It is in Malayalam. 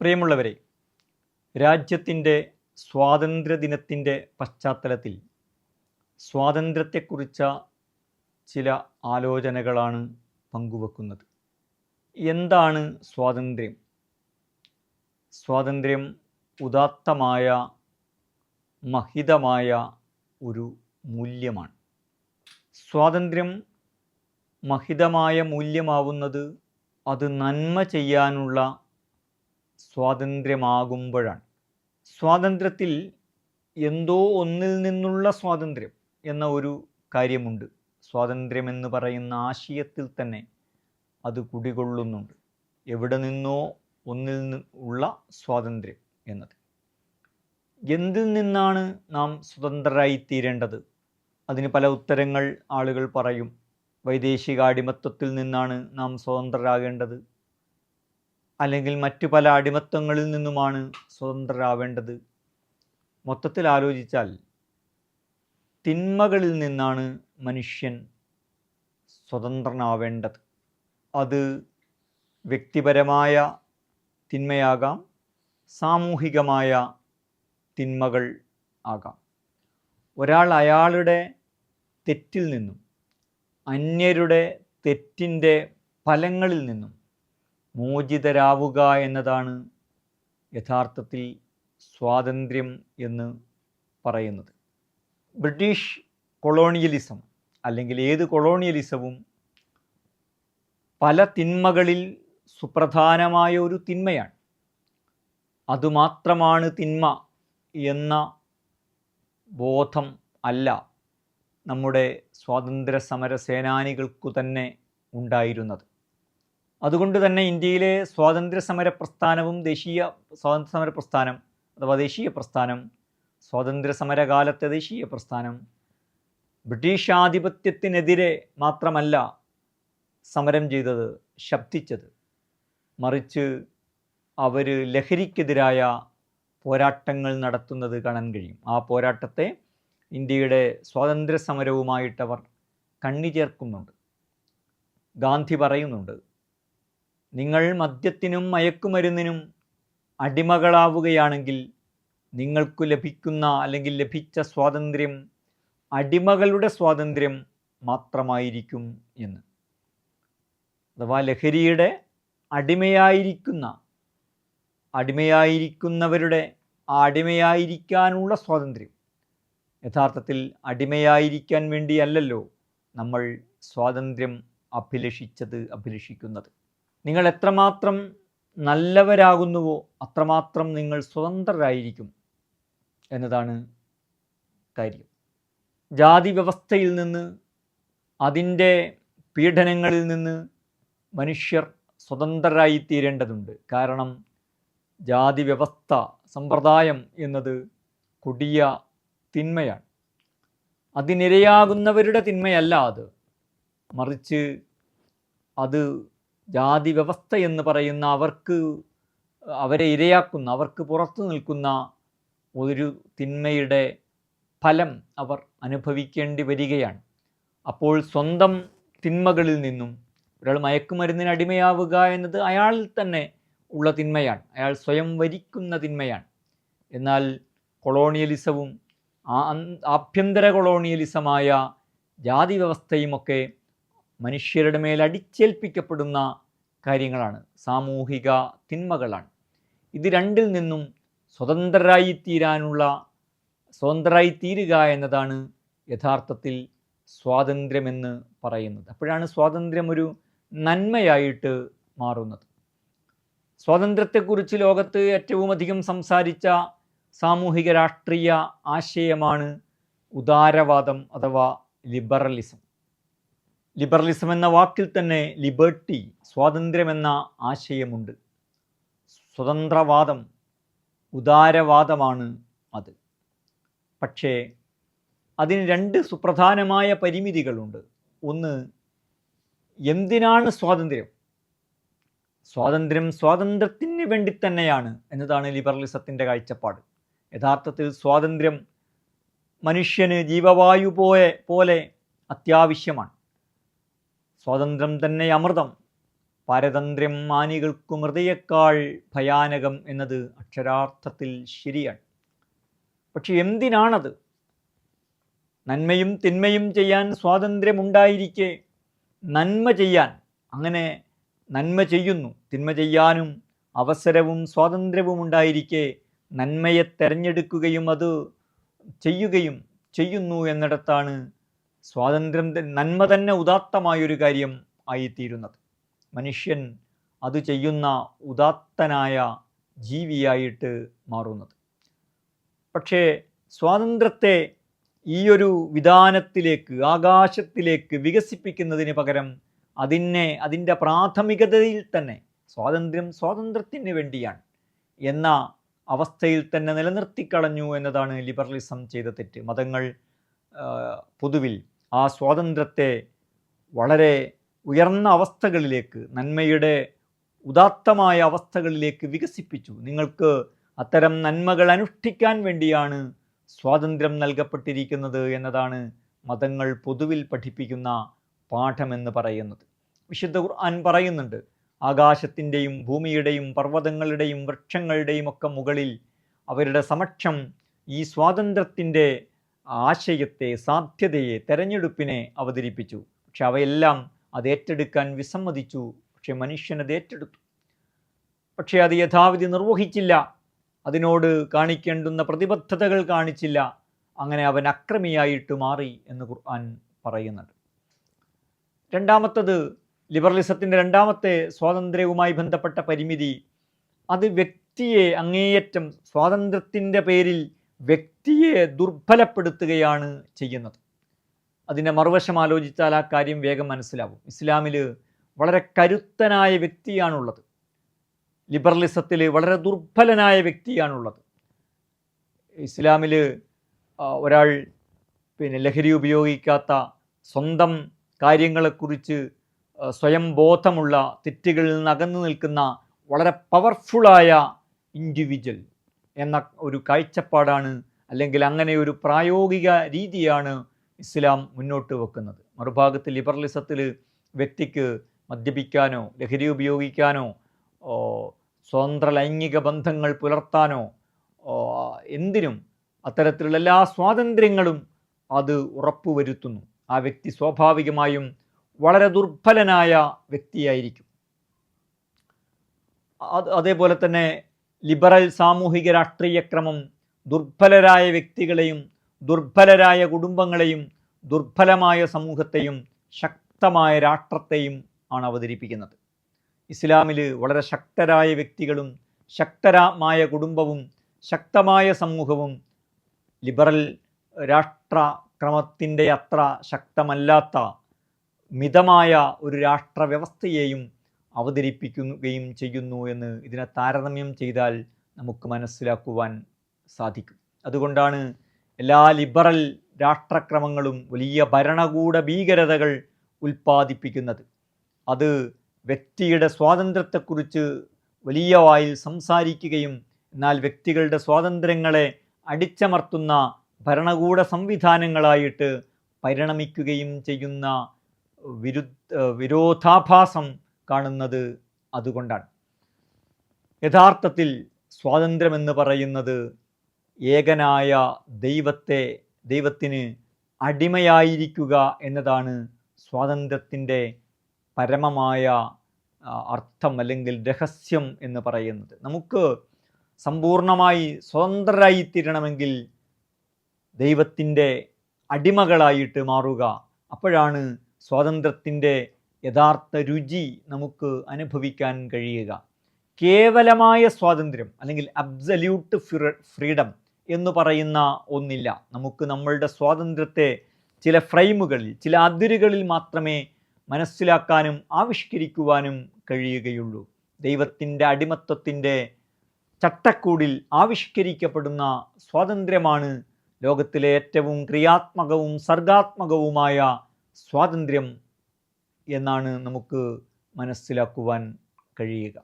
പ്രിയമുള്ളവരെ രാജ്യത്തിന്റെ സ്വാതന്ത്ര്യദിനത്തിന്റെ പശ്ചാത്തലത്തിൽ സ്വാതന്ത്ര്യത്തെക്കുറിച്ച ചില ആലോചനകളാണ് പങ്കുവെക്കുന്നത്. എന്താണ് സ്വാതന്ത്ര്യം? സ്വാതന്ത്ര്യം ഉദാത്തമായ മഹിതമായ ഒരു മൂല്യമാണ്. സ്വാതന്ത്ര്യം മഹിതമായ മൂല്യമാവുന്നത് അത് നന്മ ചെയ്യാനുള്ള സ്വാതന്ത്ര്യമാകുമ്പോഴാണ്. സ്വാതന്ത്ര്യത്തിൽ എന്തോ ഒന്നിൽ നിന്നുള്ള സ്വാതന്ത്ര്യം എന്ന ഒരു കാര്യമുണ്ട്. സ്വാതന്ത്ര്യമെന്ന് പറയുന്ന ആശയത്തിൽ തന്നെ അത് കുടികൊള്ളുന്നുണ്ട്. എവിടെ നിന്നോ ഒന്നിൽ ഉള്ള സ്വാതന്ത്ര്യം എന്നത്. എന്തിൽ നിന്നാണ് നാം സ്വതന്ത്രരായി തീരേണ്ടത്? അതിന് പല ഉത്തരങ്ങൾ ആളുകൾ പറയും. വൈദേശികാടിമത്വത്തിൽ നിന്നാണ് നാം സ്വതന്ത്രരാകേണ്ടത്. അല്ലെങ്കിൽ മറ്റു പല അടിമത്തങ്ങളിൽ നിന്നുമാണ് സ്വതന്ത്രരാവേണ്ടത്. മൊത്തത്തിൽ ആലോചിച്ചാൽ തിന്മകളിൽ നിന്നാണ് മനുഷ്യൻ സ്വതന്ത്രനാവേണ്ടത്. അത് വ്യക്തിപരമായ തിന്മയാകാം സാമൂഹികമായ തിന്മകൾ ആകാം. ഒരാൾ അയാളുടെ തെറ്റിൽ നിന്നും അന്യരുടെ തെറ്റിന്റെ ഫലങ്ങളിൽ നിന്നും മോചിതരാവുക എന്നതാണ് യഥാർത്ഥത്തിൽ സ്വാതന്ത്ര്യം എന്ന് പറയുന്നത്. ബ്രിട്ടീഷ് കൊളോണിയലിസം അല്ലെങ്കിൽ ഏത് കൊളോണിയലിസവും പല തിന്മകളിൽ സുപ്രധാനമായ ഒരു തിന്മയാണ്. അതുമാത്രമാണ് തിന്മ എന്ന ബോധം അല്ല നമ്മുടെ സ്വാതന്ത്ര്യ സമര സേനാനികൾക്കു തന്നെ ഉണ്ടായിരുന്നത്. അതുകൊണ്ട് തന്നെ ഇന്ത്യയിലെ സ്വാതന്ത്ര്യസമര പ്രസ്ഥാനവും ദേശീയ സ്വാതന്ത്ര്യ സമര പ്രസ്ഥാനം അഥവാ ദേശീയ പ്രസ്ഥാനം സ്വാതന്ത്ര്യ സമരകാലത്തെ ദേശീയ പ്രസ്ഥാനം ബ്രിട്ടീഷ് ആധിപത്യത്തിനെതിരെ മാത്രമല്ല സമരം ചെയ്തത് ശബ്ദിച്ചത്. മറിച്ച് അവർ ലഹരിക്കെതിരായ പോരാട്ടങ്ങൾ നടത്തുന്നത് കാണാൻ കഴിയും. ആ പോരാട്ടത്തെ ഇന്ത്യയുടെ സ്വാതന്ത്ര്യ സമരവുമായിട്ടവർ കണ്ണി ചേർക്കുന്നുണ്ട് ഗാന്ധി പറയുന്നുണ്ട് നിങ്ങൾ മദ്യത്തിനും മയക്കുമരുന്നിനും അടിമകളാവുകയാണെങ്കിൽ നിങ്ങൾക്കു ലഭിക്കുന്ന അല്ലെങ്കിൽ ലഭിച്ച സ്വാതന്ത്ര്യം അടിമകളുടെ സ്വാതന്ത്ര്യം മാത്രമായിരിക്കും എന്ന്. അഥവാ ലഹരിയുടെ അടിമയായിരിക്കുന്ന അടിമയായിരിക്കുന്നവരുടെ ആ അടിമയായിരിക്കാനുള്ള സ്വാതന്ത്ര്യം യഥാർത്ഥത്തിൽ അടിമയായിരിക്കാൻ വേണ്ടിയല്ലല്ലോ നമ്മൾ സ്വാതന്ത്ര്യം അഭിലഷിച്ചത് അഭിലഷിക്കുന്നത്. നിങ്ങൾ എത്രമാത്രം നല്ലവരാകുന്നുവോ അത്രമാത്രം നിങ്ങൾ സ്വതന്ത്രരായിരിക്കും എന്നതാണ് കാര്യം. ജാതി വ്യവസ്ഥയിൽ നിന്ന് അതിന്റെ പീഡനങ്ങളിൽ നിന്ന് മനുഷ്യർ സ്വതന്ത്രരായി തീരേണ്ടതുണ്ട് കാരണം ജാതി വ്യവസ്ഥ സമ്പ്രദായം എന്നത് കൊടിയ തിന്മയാണ്. അതിനിരയാകുന്നവരുടെ തിന്മയല്ല അത്. മറിച്ച് അത് ജാതി വ്യവസ്ഥ എന്ന് പറയുന്ന അവർക്ക് അവരെ ഇരയാക്കുന്ന അവർക്ക് പുറത്തു നിൽക്കുന്ന ഒരു തിന്മയുടെ ഫലം അവർ അനുഭവിക്കേണ്ടി വരികയാണ്. അപ്പോൾ സ്വന്തം തിന്മകളിൽ നിന്നും ഒരാൾ മയക്കുമരുന്നിന് അടിമയാവുക എന്നത് അയാളിൽ തന്നെ ഉള്ള തിന്മയാണ്. അയാൾ സ്വയം വരിക്കുന്ന തിന്മയാണ്. എന്നാൽ കൊളോണിയലിസവും ആഭ്യന്തര കൊളോണിയലിസമായ ജാതി വ്യവസ്ഥയുമൊക്കെ മനുഷ്യരുടെ മേൽ അടിച്ചേൽപ്പിക്കപ്പെടുന്ന കാര്യങ്ങളാണ്. സാമൂഹിക തിന്മകളാണ്. ഇത് രണ്ടിൽ നിന്നും സ്വതന്ത്രരായി തീരാനുള്ള സ്വതന്ത്രരായി തീരുക എന്നതാണ് യഥാർത്ഥത്തിൽ സ്വാതന്ത്ര്യമെന്ന് പറയുന്നത്. അപ്പോഴാണ് സ്വാതന്ത്ര്യം ഒരു നന്മയായിട്ട് മാറുന്നത്. സ്വാതന്ത്ര്യത്തെക്കുറിച്ച് ലോകത്ത് ഏറ്റവും അധികം സംസാരിച്ച സാമൂഹിക രാഷ്ട്രീയ ആശയമാണ് ഉദാരവാദം അഥവാ ലിബറലിസം. ലിബറലിസം എന്ന വാക്കിൽ തന്നെ ലിബർട്ടി സ്വാതന്ത്ര്യമെന്ന ആശയമുണ്ട്. സ്വതന്ത്രവാദം ഉദാരവാദമാണ് അത്. പക്ഷേ അതിന് രണ്ട് സുപ്രധാനമായ പരിമിതികളുണ്ട്. ഒന്ന് എന്തിനാണ് സ്വാതന്ത്ര്യം? സ്വാതന്ത്ര്യം സ്വാതന്ത്ര്യത്തിന് വേണ്ടി തന്നെയാണ് എന്നതാണ് ലിബറലിസത്തിന്റെ കാഴ്ചപ്പാട്. യഥാർത്ഥത്തിൽ സ്വാതന്ത്ര്യം മനുഷ്യന് ജീവവായു പോയ പോലെ അത്യാവശ്യമാണ്. സ്വാതന്ത്ര്യം തന്നെ അമൃതം. പാരതന്ത്ര്യം മാനികൾക്കും ഹൃദയക്കാൾ ഭയാനകം എന്നത് അക്ഷരാർത്ഥത്തിൽ ശരിയാണ്. പക്ഷെ എന്തിനാണത്? നന്മയും തിന്മയും ചെയ്യാൻ സ്വാതന്ത്ര്യമുണ്ടായിരിക്കെ. നന്മ ചെയ്യാൻ അങ്ങനെ നന്മ ചെയ്യുന്നു. തിന്മ ചെയ്യാനും അവസരവും സ്വാതന്ത്ര്യവും ഉണ്ടായിരിക്കെ. നന്മയെ തിരഞ്ഞെടുക്കുകയും അത് ചെയ്യുകയും ചെയ്യുന്നു എന്നിടത്താണ് സ്വാതന്ത്ര്യം നന്മ തന്നെ ഉദാത്തമായൊരു കാര്യം ആയിത്തീരുന്നത്. മനുഷ്യൻ അത് ചെയ്യുന്ന ഉദാത്തനായ ജീവിയായിട്ട് മാറുന്നത്. പക്ഷേ സ്വാതന്ത്ര്യത്തെ ഈ ഒരു വിധാനത്തിലേക്ക് ആകാശത്തിലേക്ക് വികസിപ്പിക്കുന്നതിന് പകരം അതിനെ അതിന്റെ പ്രാഥമികതയിൽ തന്നെ സ്വാതന്ത്ര്യം സ്വാതന്ത്ര്യത്തിന് വേണ്ടിയാണ് എന്ന അവസ്ഥയിൽ തന്നെ നിലനിർത്തിക്കളഞ്ഞു എന്നതാണ് ലിബറലിസം ചെയ്ത തെറ്റ്. മതങ്ങൾ പൊതുവിൽ ആ സ്വാതന്ത്ര്യത്തെ വളരെ ഉയർന്ന അവസ്ഥകളിലേക്ക് നന്മയുടെ ഉദാത്തമായ അവസ്ഥകളിലേക്ക് വികസിപ്പിച്ചു. നിങ്ങൾക്ക് അത്തരം നന്മകൾ അനുഷ്ഠിക്കാൻ വേണ്ടിയാണ് സ്വാതന്ത്ര്യം നൽകപ്പെട്ടിരിക്കുന്നത് എന്നതാണ് മതങ്ങൾ പൊതുവിൽ പഠിപ്പിക്കുന്ന പാഠമെന്ന് പറയുന്നത്. വിശുദ്ധ ഖുർആൻ പറയുന്നുണ്ട് ആകാശത്തിന്റെയും ഭൂമിയുടെയും പർവതങ്ങളുടെയും വൃക്ഷങ്ങളുടെയും ഒക്കെ മുകളിൽ അവരുടെ സമക്ഷം ഈ സ്വാതന്ത്ര്യത്തിന്റെ ആശയത്തെ സാധ്യതയെ തെരഞ്ഞെടുപ്പിനെ അവതരിപ്പിച്ചു. പക്ഷെ അവയെല്ലാം അത് ഏറ്റെടുക്കാൻ വിസമ്മതിച്ചു. പക്ഷെ മനുഷ്യൻ അത് ഏറ്റെടുത്തു. പക്ഷേ അത് യഥാവിധി നിർവഹിച്ചില്ല. അതിനോട് കാണിക്കേണ്ടുന്ന പ്രതിബദ്ധതകൾ കാണിച്ചില്ല. അങ്ങനെ അവൻ അക്രമിയായിട്ട് മാറി എന്ന് ഖുർആൻ പറയുന്നുണ്ട്. രണ്ടാമത്തത് ലിബറലിസത്തിന്റെ രണ്ടാമത്തെ സ്വാതന്ത്ര്യവുമായി ബന്ധപ്പെട്ട പരിമിതി. അത് വ്യക്തിയെ അങ്ങേയറ്റം സ്വാതന്ത്ര്യത്തിന്റെ പേരിൽ വ്യക്തിയെ ദുർബലപ്പെടുത്തുകയാണ് ചെയ്യുന്നത്. അതിന്റെ മറുവശം ആലോചിച്ചാൽ ആ കാര്യം വേഗം മനസ്സിലാവും. ഇസ്ലാമിൽ വളരെ കരുത്തനായ വ്യക്തിയാണുള്ളത്. ലിബറലിസത്തിൽ വളരെ ദുർബലനായ വ്യക്തിയാണുള്ളത്. ഇസ്ലാമിൽ ഒരാൾ പിന്നെ ലഹരി ഉപയോഗിക്കാത്ത സ്വന്തം കാര്യങ്ങളെക്കുറിച്ച് സ്വയം ബോധമുള്ള തെറ്റുകളിൽ നിന്ന് അകന്നു നിൽക്കുന്ന വളരെ പവർഫുള്ളായ ഇൻഡിവിജ്വൽ എന്ന ഒരു കാഴ്ചപ്പാടാണ് അല്ലെങ്കിൽ അങ്ങനെ ഒരു പ്രായോഗിക രീതിയാണ് ഇസ്ലാം മുന്നോട്ട് വെക്കുന്നത്. മറുഭാഗത്ത് ലിബറലിസത്തിൽ വ്യക്തിക്ക് മദ്യപിക്കാനോ ലഹരി ഉപയോഗിക്കാനോ സ്വതന്ത്ര ലൈംഗിക ബന്ധങ്ങൾ പുലർത്താനോ എന്തിനും അത്തരത്തിലുള്ള എല്ലാ സ്വാതന്ത്ര്യങ്ങളും അത് ഉറപ്പുവരുത്തുന്നു. ആ വ്യക്തി സ്വാഭാവികമായും വളരെ ദുർബലനായ വ്യക്തിയായിരിക്കും. അത് അതേപോലെ തന്നെ ലിബറൽ സാമൂഹിക രാഷ്ട്രീയ ക്രമം ദുർബലരായ വ്യക്തികളെയും ദുർബലരായ കുടുംബങ്ങളെയും ദുർബലമായ സമൂഹത്തെയും ശക്തമായ രാഷ്ട്രത്തെയും ആണ് അവതരിപ്പിക്കുന്നത്. ഇസ്ലാമിൽ വളരെ ശക്തരായ വ്യക്തികളും ശക്തരമായ കുടുംബവും ശക്തമായ സമൂഹവും ലിബറൽ രാഷ്ട്രക്രമത്തിന്റെ അത്ര ശക്തമല്ലാത്ത മിതമായ ഒരു രാഷ്ട്രവ്യവസ്ഥയെയും അവതരിപ്പിക്കുകയും ചെയ്യുന്നു എന്ന് ഇതിനെ താരതമ്യം ചെയ്താൽ നമുക്ക് മനസ്സിലാക്കുവാൻ സാധിക്കും. അതുകൊണ്ടാണ് എല്ലാ ലിബറൽ രാഷ്ട്രക്രമങ്ങളും വലിയ ഭരണകൂട ഭീകരതകൾ ഉൽപ്പാദിപ്പിക്കുന്നത്. അത് വ്യക്തിയുടെ സ്വാതന്ത്ര്യത്തെക്കുറിച്ച് വലിയ വായിൽ സംസാരിക്കുകയും എന്നാൽ വ്യക്തികളുടെ സ്വാതന്ത്ര്യങ്ങളെ അടിച്ചമർത്തുന്ന ഭരണകൂട സംവിധാനങ്ങളായിട്ട് പരിണമിക്കുകയും ചെയ്യുന്ന വിരുദ്ധ വിരോധാഭാസം കാണുന്നത് അതുകൊണ്ടാണ്. യഥാർത്ഥത്തിൽ സ്വാതന്ത്ര്യമെന്ന് പറയുന്നത് ഏകനായ ദൈവത്തെ ദൈവത്തിന് അടിമയായിരിക്കുക എന്നതാണ് സ്വാതന്ത്ര്യത്തിന്റെ പരമമായ അർത്ഥം അല്ലെങ്കിൽ രഹസ്യം എന്ന് പറയുന്നത്. നമുക്ക് സമ്പൂർണമായി സ്വതന്ത്രരായി തീരണമെങ്കിൽ ദൈവത്തിന്റെ അടിമകളായിട്ട് മാറുക. അപ്പോഴാണ് സ്വാതന്ത്ര്യത്തിന്റെ യഥാർത്ഥ രുചി നമുക്ക് അനുഭവിക്കാൻ കഴിയുക. കേവലമായ സ്വാതന്ത്ര്യം അല്ലെങ്കിൽ അബ്സല്യൂട്ട് ഫ്രീഡം എന്ന് പറയുന്ന ഒന്നില്ല. നമുക്ക് നമ്മളുടെ സ്വാതന്ത്ര്യത്തെ ചില ഫ്രെയിമുകളിൽ ചില അതിരുകളിൽ മാത്രമേ മനസ്സിലാക്കാനും ആവിഷ്കരിക്കുവാനും കഴിയുകയുള്ളൂ. ദൈവത്തിന്റെ അടിമത്വത്തിന്റെ ചട്ടക്കൂടിൽ ആവിഷ്കരിക്കപ്പെടുന്ന സ്വാതന്ത്ര്യമാണ് ലോകത്തിലെ ഏറ്റവും ക്രിയാത്മകവും സർഗാത്മകവുമായ സ്വാതന്ത്ര്യം എന്നാണ് നമുക്ക് മനസ്സിലാക്കുവാൻ കഴിയുക.